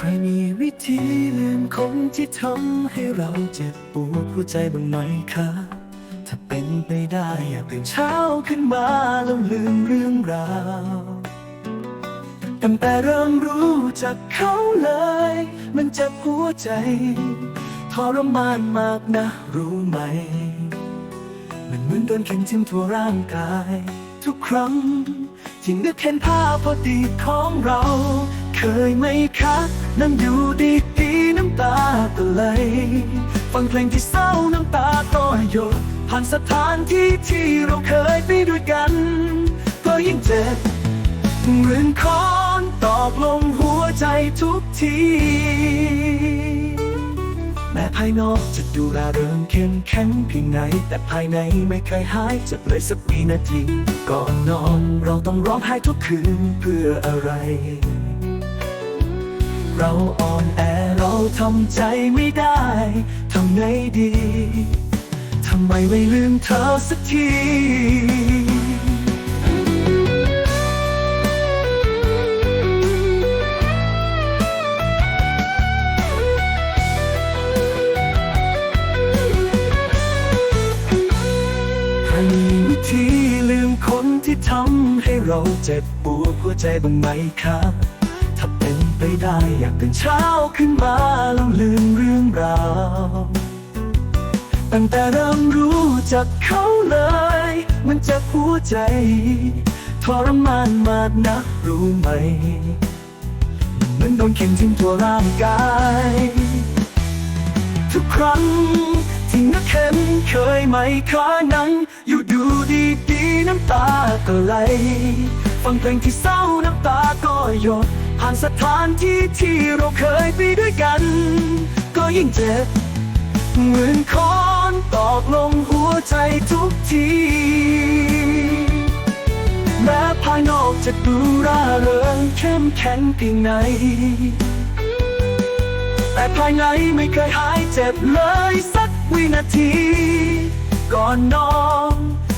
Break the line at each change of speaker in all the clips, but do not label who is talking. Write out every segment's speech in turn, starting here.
ครมีวิธีลืมคนที่ทำให้เราเจ็บปวดหัวใจบ้างไหมคะ ถ้าเป็นไปได้อยากตื่นเช้าขึ้นมาแล้วลืมเรื่องราวตั้งแต่เริ่มรู้จักเขาเลย มันเจ็บหัวใจทรมานมากนะรู้ไหม มันเหมือนโดนเข็มทิ่มทั่วร่างกาย ทุกครั้งที่นึกเห็นภาพพอดีของเรา เคยไหมคะนั่งอยู่ดีดีน้ำตาก็ไหลฟังเพลงที่เศร้าน้ำตาก็หยดผ่านสถานที่ที่เราเคยไปด้วยกันก็ยิ่งเจ็บเรื่องคอนตอกลงหัวใจทุกที แม้ภายนอกจะดูราเริงเข้มแข็งเพียงไหน แต่ภายในไม่เคยหายจ็บเลยสักวินาทีก่อนนอนเราต้องร้องไห้ทุกคืนเพื่ออะไร เราอ่อนแอเราทำใจไม่ได้ ทำไงดี ทำไมไม่ลืมเธอสักทีมีวิธีลืมคนที่ทำให้เราเจ็บปวดหัวใจบ้างไหมครับ ได้ อยากตื่นเช้าขึ้นมาแล้วลืมเรื่องราว ตั้งแต่เริ่มรู้จักเขาเลย มันเจ็บหัวใจทรมานมากนะรู้ไหม เหมือนโดนเข็มทิ่มทั่วร่างกาย ทุกครั้งที่นึกเห็นเคยไหมคะนั้นอยู่ดูดีดีๆน้ำตาก็ไหล ฟังเพลงที่เศร้าน้ำตาก็หยด ผ่านสถานที่ที่เราเคยไปด้วยกัน ก็ยิ่งเจ็บ เหมือนค้อนตอกลงหัวใจทุกทีแม้ภายนอกจะดูร่าเริงเข้มแข็งเพียงไหนแต่ภายในไม่เคยหายเจ็บเลยสักวินาที ก่อนนอน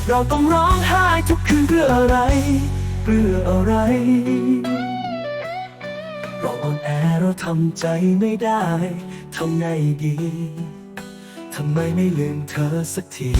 เราต้องร้องไห้ทุกคืนเพื่ออะไร เพื่ออะไร เราอ่อนแอเราทำใจไม่ได้ทำไงดี ทำไมไม่ลืมเธอสักที